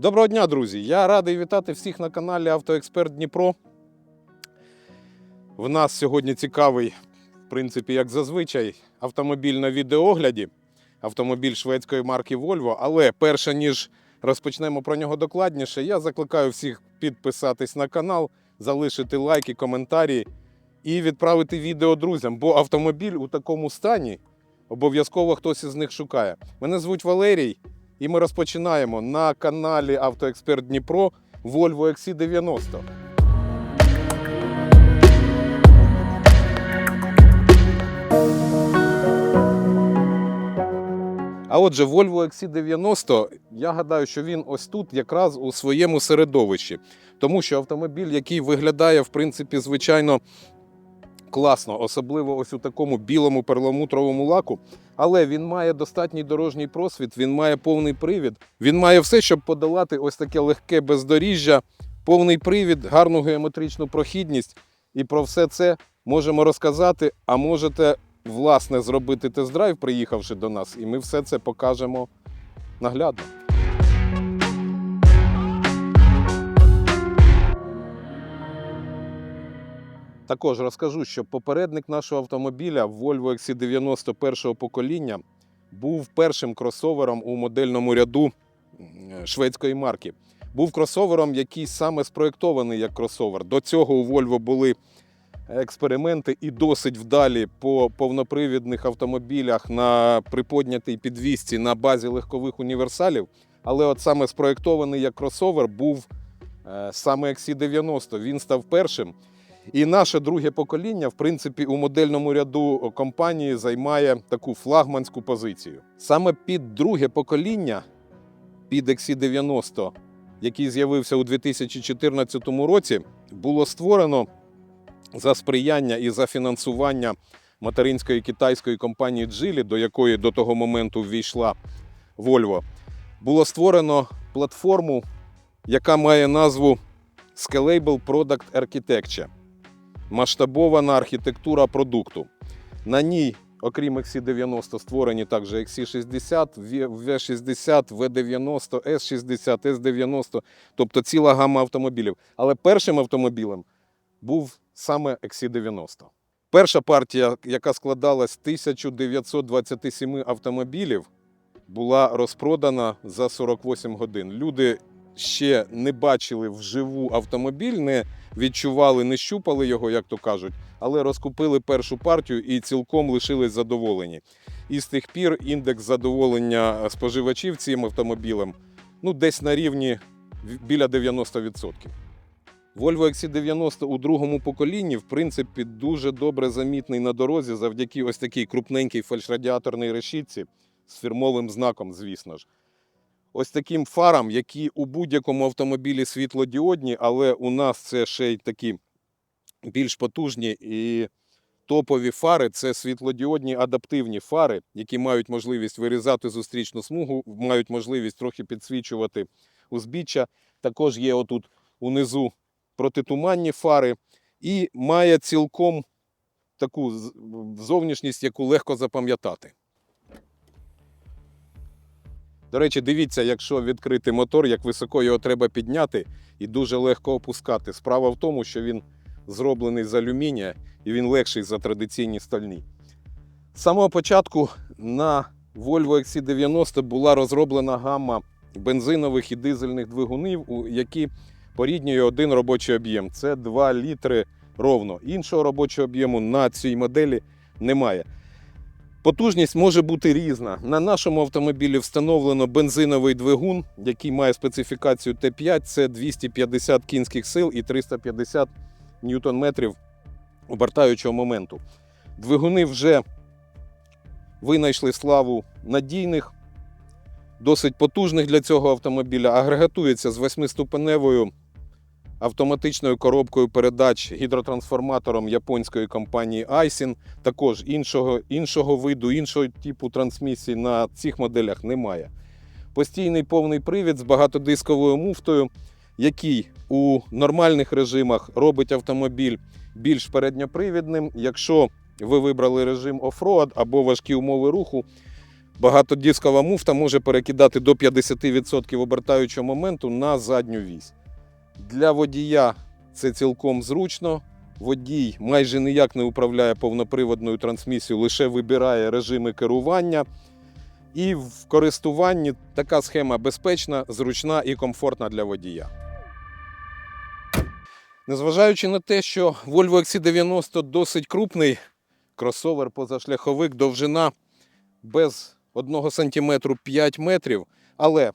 Доброго дня, друзі! Я радий вітати всіх на каналі Автоексперт Дніпро. В нас сьогодні цікавий, в принципі, як зазвичай, автомобіль на відеогляді. Автомобіль шведської марки Volvo. Але перше ніж розпочнемо про нього докладніше, я закликаю всіх підписатись на канал, залишити лайки, коментарі і відправити відео друзям, бо автомобіль у такому стані обов'язково хтось із них шукає. Мене звуть Валерій. І ми розпочинаємо на каналі Автоексперт Дніпро Volvo XC90. А отже, Volvo XC90, я гадаю, що він ось тут якраз у своєму середовищі. Тому що автомобіль, який виглядає, в принципі, звичайно, класно, особливо ось у такому білому перламутровому лаку. Але він має достатній дорожній просвіт, він має повний привід. Він має все, щоб подолати ось таке легке бездоріжжя, повний привід, гарну геометричну прохідність. І про все це можемо розказати. А можете власне зробити тест-драйв, приїхавши до нас, і ми все це покажемо наглядно. Також розкажу, що попередник нашого автомобіля Volvo XC90 першого покоління був першим кросовером у модельному ряду шведської марки. Був кросовером, який саме спроєктований як кросовер. До цього у Volvo були експерименти і досить вдалі по повнопривідних автомобілях на приподнятій підвісці на базі легкових універсалів. Але от саме спроєктований як кросовер був е, саме XC90. Він став першим. І наше друге покоління, в принципі, у модельному ряду компанії займає таку флагманську позицію. Саме під друге покоління, під XC90, який з'явився у 2014 році, було створено за сприяння і за фінансування материнської китайської компанії Geely, до якої до того моменту ввійшла Volvo, було створено платформу, яка має назву Scalable Product Architecture масштабована архітектура продукту. На ній, окрім XC90, створені також XC60, V60, V90, S60, S90, тобто ціла гама автомобілів. Але першим автомобілем був саме XC90. Перша партія, яка складалась з 1927 автомобілів, була розпродана за 48 годин. Люди ще не бачили вживу автомобіль, не відчували, не щупали його, як то кажуть, але розкупили першу партію і цілком лишились задоволені. І з тих пір індекс задоволення споживачів цим автомобілем ну, десь на рівні біля 90%. Volvo XC90 у другому поколінні, в принципі, дуже добре замітний на дорозі завдяки ось такій крупненькій фальшрадіаторній решітці з фірмовим знаком, звісно ж ось таким фарам, які у будь-якому автомобілі світлодіодні, але у нас це ще й такі більш потужні і топові фари це світлодіодні адаптивні фари, які мають можливість вирізати зустрічну смугу, мають можливість трохи підсвічувати узбіччя. Також є отут унизу протитуманні фари, і має цілком таку зовнішність, яку легко запам'ятати. До речі, дивіться, якщо відкрити мотор, як високо його треба підняти і дуже легко опускати. Справа в тому, що він зроблений з алюмінія і він легший за традиційні стальні. З самого початку на Volvo XC90 була розроблена гамма бензинових і дизельних двигунів, які поріднює один робочий об'єм. Це 2 літри ровно. Іншого робочого об'єму на цій моделі немає. Потужність може бути різна. На нашому автомобілі встановлено бензиновий двигун, який має специфікацію Т5, це 250 кінських сил і 350 ньютон-метрів обертаючого моменту. Двигуни вже винайшли славу надійних, досить потужних для цього автомобіля. Агрегатується з восьмиступеневою автоматичною коробкою передач гідротрансформатором японської компанії Aisin. Також іншого, іншого виду, іншого типу трансмісії на цих моделях немає. Постійний повний привід з багатодисковою муфтою, який у нормальних режимах робить автомобіль більш передньопривідним. Якщо ви вибрали режим оффроад або важкі умови руху, багатодіскова муфта може перекидати до 50% обертаючого моменту на задню вісь. Для водія це цілком зручно. Водій майже ніяк не управляє повноприводною трансмісією, лише вибирає режими керування. І в користуванні така схема безпечна, зручна і комфортна для водія. Незважаючи на те, що Volvo XC90 досить крупний кросовер позашляховик, довжина без 1 см 5 метрів, але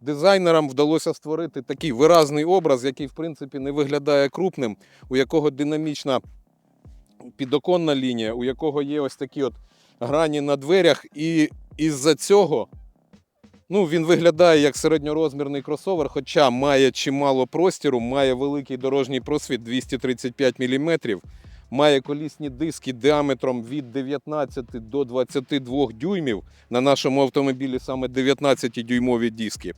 дизайнерам вдалося створити такий виразний образ, який в принципі не виглядає крупним, у якого динамічна підоконна лінія, у якого є ось такі от грані на дверях, і із-за цього ну, він виглядає як середньорозмірний кросовер, хоча має чимало простіру, має великий дорожній просвіт 235 мм, має колісні диски діаметром від 19 до 22 дюймів. На нашому автомобілі саме 19-дюймові диски.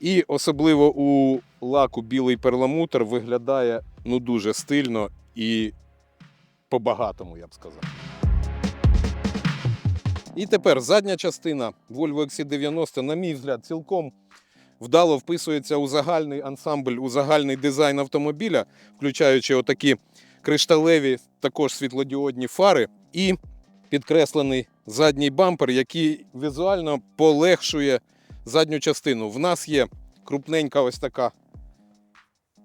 І особливо у лаку білий перламутр виглядає ну, дуже стильно і по-багатому, я б сказав. І тепер задня частина Volvo XC90, на мій взгляд, цілком вдало вписується у загальний ансамбль, у загальний дизайн автомобіля, включаючи отакі кришталеві, також світлодіодні фари, і підкреслений задній бампер, який візуально полегшує задню частину. В нас є крупненька ось така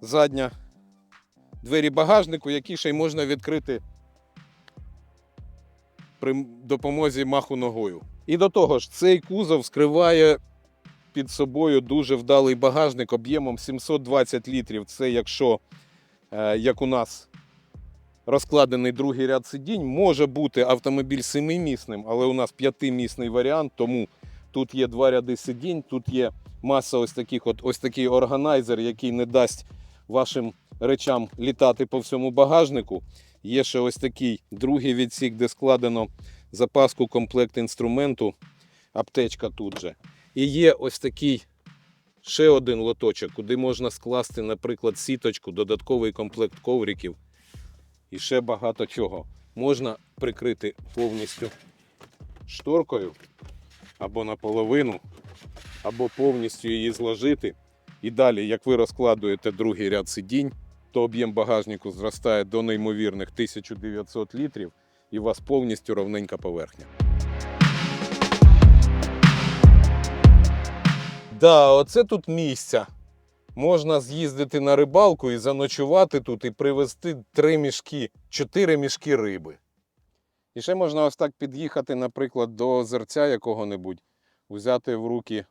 задня двері багажнику, які ще й можна відкрити при допомозі маху ногою. І до того ж, цей кузов скриває під собою дуже вдалий багажник об'ємом 720 літрів. Це якщо, е, як у нас розкладений другий ряд сидінь, може бути автомобіль семимісним, але у нас п'ятимісний варіант, тому тут є два ряди сидінь, тут є маса ось таких, от ось такий органайзер, який не дасть вашим речам літати по всьому багажнику. Є ще ось такий другий відсік, де складено запаску комплект інструменту, аптечка тут же. І є ось такий ще один лоточок, куди можна скласти, наприклад, сіточку, додатковий комплект ковриків і ще багато чого. Можна прикрити повністю шторкою або наполовину, або повністю її зложити. І далі, як ви розкладуєте другий ряд сидінь, то об'єм багажнику зростає до неймовірних 1900 літрів і у вас повністю ровненька поверхня. Да, оце тут місця. Можна з'їздити на рибалку і заночувати тут і привезти три мішки, чотири мішки риби. І ще можна ось так під'їхати, наприклад, до озерця якого-небудь, взяти в руки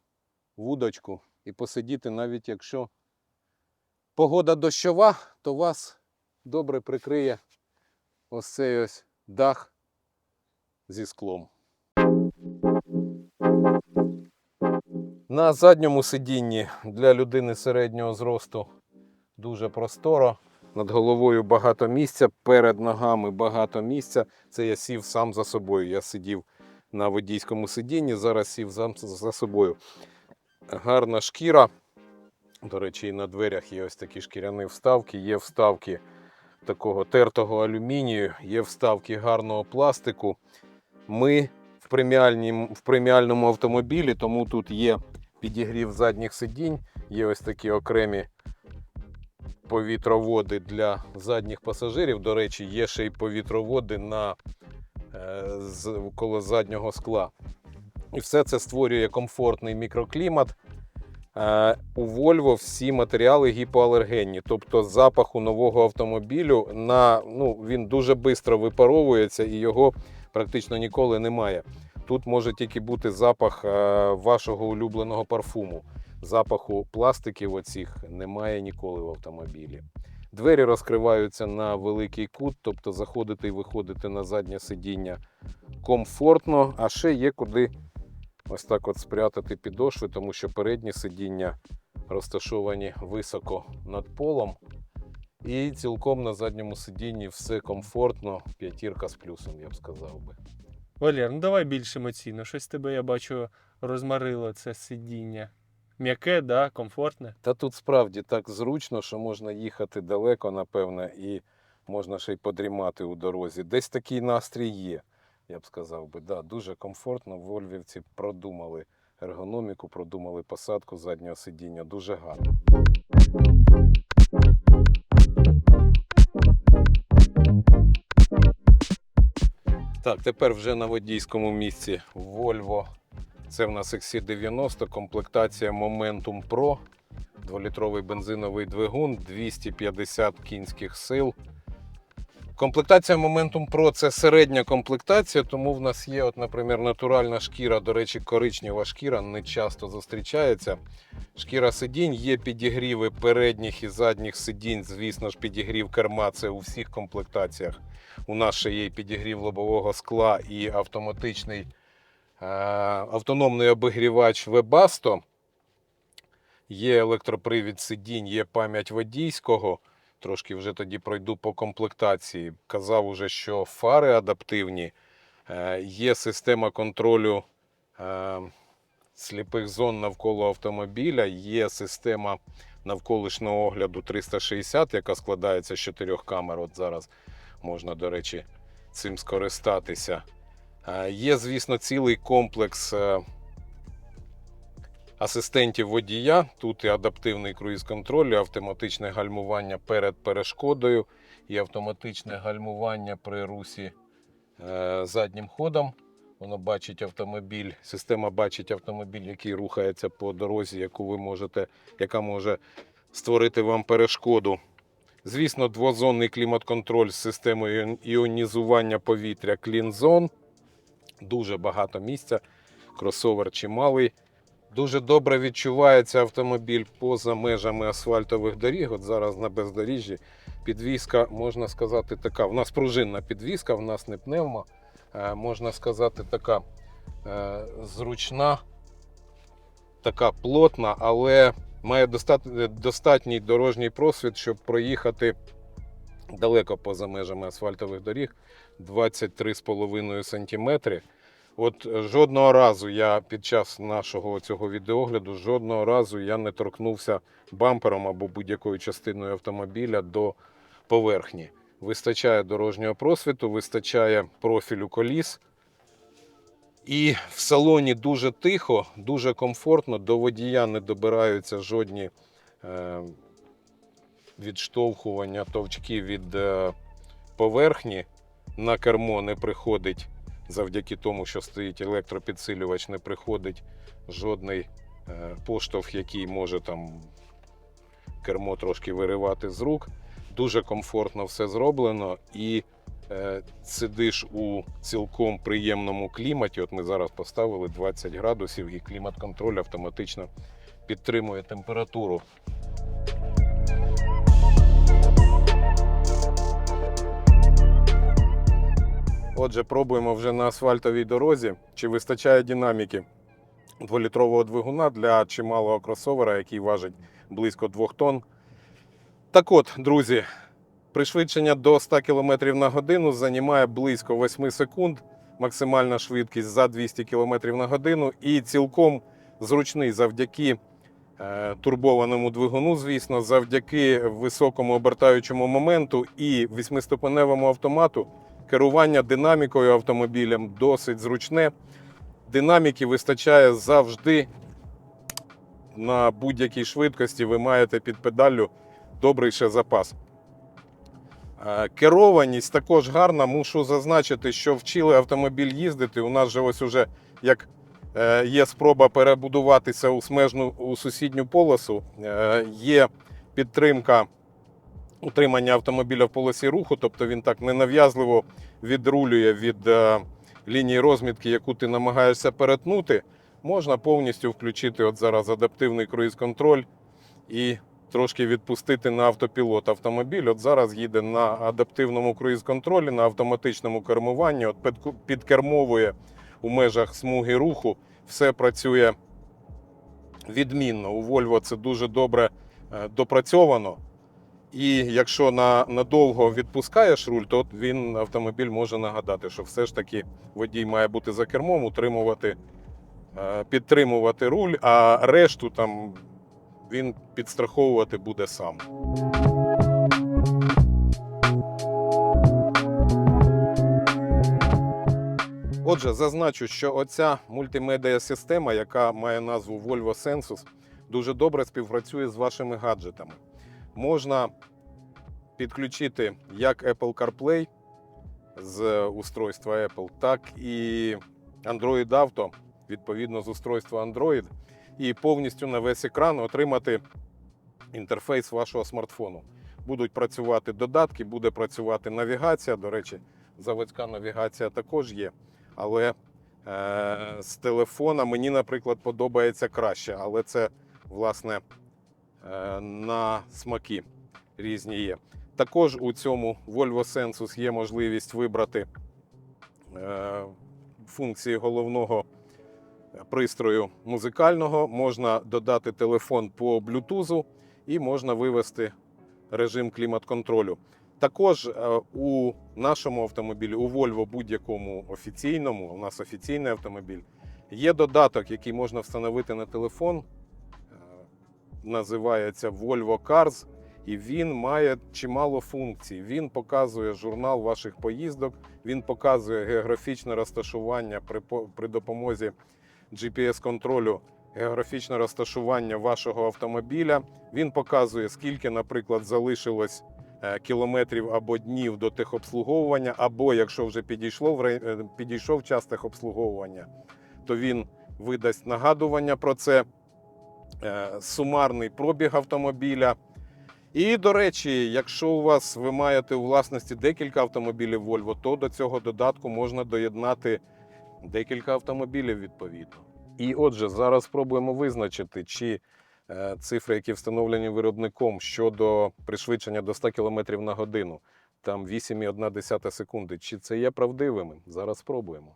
вудочку і посидіти, навіть якщо погода дощова, то вас добре прикриє ось цей ось дах зі склом. На задньому сидінні для людини середнього зросту дуже просторо. Над головою багато місця, перед ногами багато місця. Це я сів сам за собою. Я сидів на водійському сидінні, зараз сів сам за собою. Гарна шкіра. До речі, і на дверях є ось такі шкіряні вставки, є вставки такого тертого алюмінію, є вставки гарного пластику. Ми в, преміальному автомобілі, тому тут є підігрів задніх сидінь, є ось такі окремі повітроводи для задніх пасажирів. До речі, є ще й повітроводи на, е, з, коло заднього скла. І все це створює комфортний мікроклімат. Е, У Volvo всі матеріали гіпоалергенні, тобто запаху нового автомобілю на, ну, він дуже швидко випаровується і його практично ніколи немає. Тут може тільки бути запах е, вашого улюбленого парфуму. Запаху пластиків оцих немає ніколи в автомобілі. Двері розкриваються на великий кут, тобто заходити і виходити на заднє сидіння комфортно, а ще є куди ось так от спрятати підошви, тому що передні сидіння розташовані високо над полом. І цілком на задньому сидінні все комфортно, п'ятірка з плюсом, я б сказав би. Валер, ну давай більш емоційно. Щось тебе, я бачу, розмарило це сидіння. М'яке, да, комфортне. Та тут справді так зручно, що можна їхати далеко, напевне, і можна ще й подрімати у дорозі. Десь такий настрій є. я б сказав би. Да, дуже комфортно. Вольвівці продумали ергономіку, продумали посадку заднього сидіння. Дуже гарно. Так, тепер вже на водійському місці Volvo. Це в нас XC90, комплектація Momentum Pro. 2-літровий бензиновий двигун, 250 кінських сил. Комплектація Momentum Pro це середня комплектація, тому в нас є, от, наприклад, натуральна шкіра, до речі, коричнева шкіра не часто зустрічається. Шкіра сидінь, є підігріви передніх і задніх сидінь. Звісно ж, підігрів керма це у всіх комплектаціях. У нас ще є підігрів лобового скла і автоматичний е, автономний обігрівач Webasto. Є електропривід сидінь, є пам'ять водійського. Трошки вже тоді пройду по комплектації. Казав уже, що фари адаптивні, е, є система контролю е, сліпих зон навколо автомобіля, є система навколишнього огляду 360, яка складається з чотирьох камер. От зараз можна, до речі, цим скористатися. Є, звісно, цілий комплекс е, асистентів водія. Тут і адаптивний круїз-контроль, і автоматичне гальмування перед перешкодою, і автоматичне гальмування при русі е, заднім ходом. Воно бачить автомобіль, система бачить автомобіль, який рухається по дорозі, яку ви можете, яка може створити вам перешкоду. Звісно, двозонний клімат-контроль з системою іонізування повітря Zone. Дуже багато місця. Кросовер чималий. Дуже добре відчувається автомобіль поза межами асфальтових доріг. От зараз на бездоріжжі підвізка, можна сказати, така. В нас пружинна підвізка, в нас не пневма. Е, Можна сказати, така е, зручна, така плотна, але має достатній дорожній просвіт, щоб проїхати далеко поза межами асфальтових доріг 23,5 см. От е, жодного разу я під час нашого цього відеогляду, жодного разу я не торкнувся бампером або будь-якою частиною автомобіля до поверхні. Вистачає дорожнього просвіту, вистачає профілю коліс. І в салоні дуже тихо, дуже комфортно. До водія не добираються жодні е, відштовхування, товчки від е, поверхні. На кермо не приходить завдяки тому, що стоїть електропідсилювач, не приходить жодний е, поштовх, який може там кермо трошки виривати з рук. Дуже комфортно все зроблено і сидиш у цілком приємному кліматі. От ми зараз поставили 20 градусів, і клімат-контроль автоматично підтримує температуру. Отже, пробуємо вже на асфальтовій дорозі, чи вистачає динаміки дволітрового двигуна для чималого кросовера, який важить близько 2 тонн. Так от, друзі, пришвидшення до 100 км на годину займає близько 8 секунд, максимальна швидкість за 200 км на годину і цілком зручний завдяки е, турбованому двигуну, звісно, завдяки високому обертаючому моменту і восьмиступеневому автомату. Керування динамікою автомобілем досить зручне. Динаміки вистачає завжди на будь-якій швидкості. Ви маєте під педаллю добрий ще запас. Е, Керованість також гарна. Мушу зазначити, що вчили автомобіль їздити. У нас же ось уже як е, є спроба перебудуватися у смежну у сусідню полосу. е, Є підтримка утримання автомобіля в полосі руху, тобто він так ненав'язливо відрулює від лінії розмітки, яку ти намагаєшся перетнути. Можна повністю включити от зараз адаптивний круїз-контроль і трошки відпустити на автопілот автомобіль. От зараз їде на адаптивному круїз-контролі, на автоматичному кермуванні, от підкермовує у межах смуги руху. Все працює відмінно. У Volvo це дуже добре е, допрацьовано. І якщо на, надовго відпускаєш руль, то він автомобіль може нагадати, що все ж таки водій має бути за кермом, утримувати, е, підтримувати руль, а решту там він підстраховувати буде сам. Отже, зазначу, що оця мультимедіа система, яка має назву Volvo Sensus, дуже добре співпрацює з вашими гаджетами. Можна підключити як Apple CarPlay з устройства Apple, так і Android Auto, відповідно з устройства Android, і повністю на весь екран отримати інтерфейс вашого смартфону. Будуть працювати додатки, буде працювати навігація. До речі, заводська навігація також є. Але е, з телефона мені, наприклад, подобається краще. Але це, власне, е, на смаки різні є. Також у цьому Volvo Sensus є можливість вибрати е, функції головного пристрою музикального. Можна додати телефон по Bluetooth і можна вивести режим клімат-контролю. Також е, у нашому автомобілі, у Volvo будь-якому офіційному, у нас офіційний автомобіль, є додаток, який можна встановити на телефон. е, Називається Volvo Cars, і він має чимало функцій. Він показує журнал ваших поїздок, він показує географічне розташування при, при допомозі GPS-контролю, географічне розташування вашого автомобіля. Він показує, скільки, наприклад, залишилось е, кілометрів або днів до техобслуговування, або якщо вже підійшло е, підійшов час техобслуговування, то він видасть нагадування про це, е, сумарний пробіг автомобіля. І, до речі, якщо у вас ви маєте у власності декілька автомобілів Volvo, то до цього додатку можна доєднати декілька автомобілів відповідно. І отже, зараз спробуємо визначити, чи е, цифри, які встановлені виробником щодо пришвидшення до 100 км на годину, там 8,1 секунди, чи це є правдивими? Зараз спробуємо.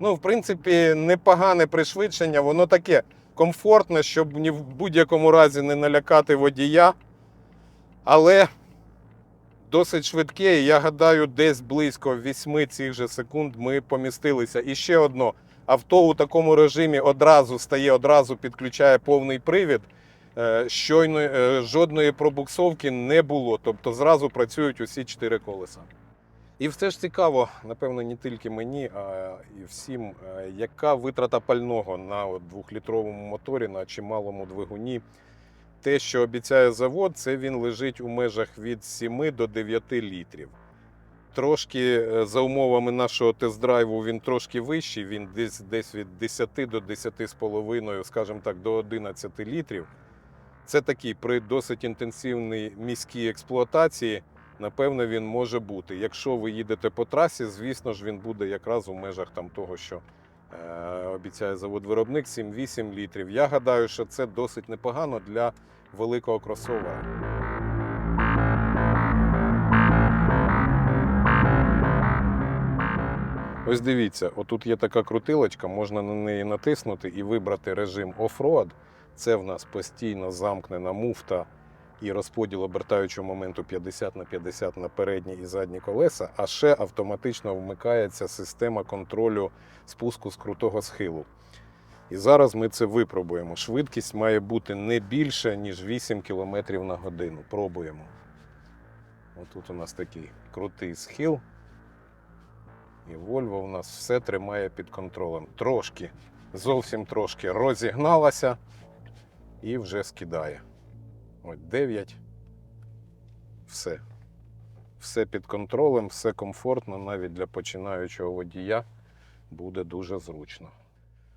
Ну, в принципі, непогане пришвидшення, воно таке комфортне, щоб ні в будь-якому разі не налякати водія. Але досить швидке, і я гадаю, десь близько 8 цих же секунд ми помістилися. І ще одно: авто у такому режимі одразу стає, одразу підключає повний привід. Е, Щойно е, жодної пробуксовки не було, тобто зразу працюють усі чотири колеса. І все ж цікаво, напевно, не тільки мені, а і всім, е, яка витрата пального на двохлітровому моторі, на чималому двигуні. Те, що обіцяє завод, це він лежить у межах від 7 до 9 літрів. Трошки е, за умовами нашого тест-драйву він трошки вищий, він десь, десь від 10 до 10,5, скажімо так, до 11 літрів. Це такий при досить інтенсивній міській експлуатації, напевно, він може бути. Якщо ви їдете по трасі, звісно ж, він буде якраз у межах там того, що е, обіцяє завод-виробник 7-8 літрів. Я гадаю, що це досить непогано для великого кросовера. Ось дивіться, отут є така крутилочка, можна на неї натиснути і вибрати режим оффроад. Це в нас постійно замкнена муфта і розподіл обертаючого моменту 50 на 50 на передні і задні колеса, а ще автоматично вмикається система контролю спуску з крутого схилу. І зараз ми це випробуємо. Швидкість має бути не більше, ніж 8 км на годину. Пробуємо. Отут у нас такий крутий схил. І Volvo у нас все тримає під контролем. Трошки, зовсім трошки розігналася і вже скидає. Ось 9. Все. Все під контролем, все комфортно, навіть для починаючого водія буде дуже зручно.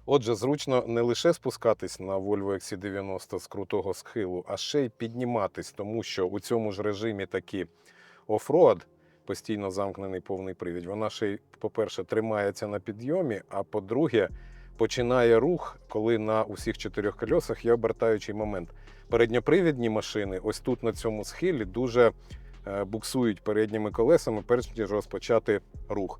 Отже, зручно не лише спускатись на Volvo XC90 з крутого схилу, а ще й підніматись, тому що у цьому ж режимі такі офроад, постійно замкнений повний привід, вона ще й, по-перше, тримається на підйомі, а по-друге, починає рух, коли на усіх чотирьох колесах є обертаючий момент. Передньопривідні машини, ось тут на цьому схилі, дуже е, буксують передніми колесами, перш ніж розпочати рух.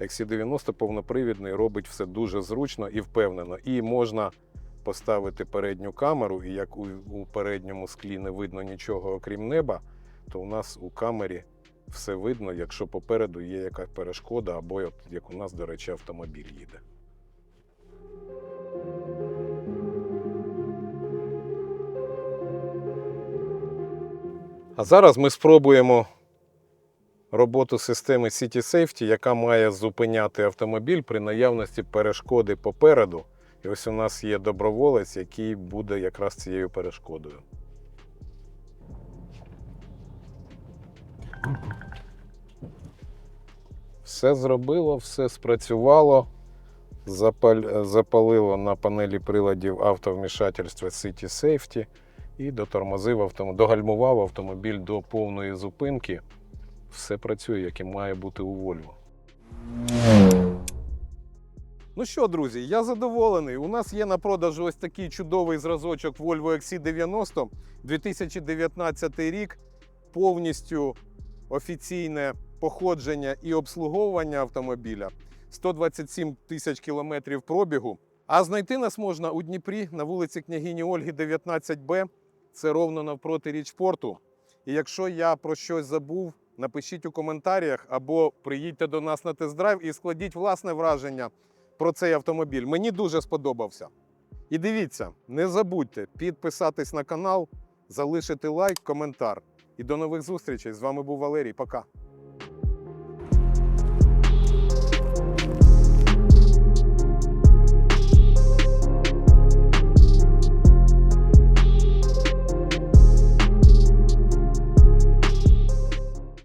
XC90 повнопривідний робить все дуже зручно і впевнено. І можна поставити передню камеру, і як у, у передньому склі не видно нічого окрім неба, то у нас у камері все видно, якщо попереду є якась перешкода, або як у нас, до речі, автомобіль їде. А зараз ми спробуємо роботу системи City Safety, яка має зупиняти автомобіль при наявності перешкоди попереду. І ось у нас є доброволець, який буде якраз цією перешкодою. Все зробило, все спрацювало. Запалило на панелі приладів автовмішательства City Safety і дотормозив автомобіль, догальмував автомобіль до повної зупинки. Все працює, як і має бути у Volvo. Ну що, друзі, я задоволений. У нас є на продажу ось такий чудовий зразочок Volvo XC90 2019 рік. Повністю офіційне походження і обслуговування автомобіля. 127 тисяч кілометрів пробігу. А знайти нас можна у Дніпрі на вулиці княгині Ольги, 19Б. Це ровно навпроти річпорту. І якщо я про щось забув, напишіть у коментарях або приїдьте до нас на тест-драйв і складіть власне враження про цей автомобіль. Мені дуже сподобався. І дивіться, не забудьте підписатись на канал, залишити лайк, коментар. І до нових зустрічей. З вами був Валерій. Пока.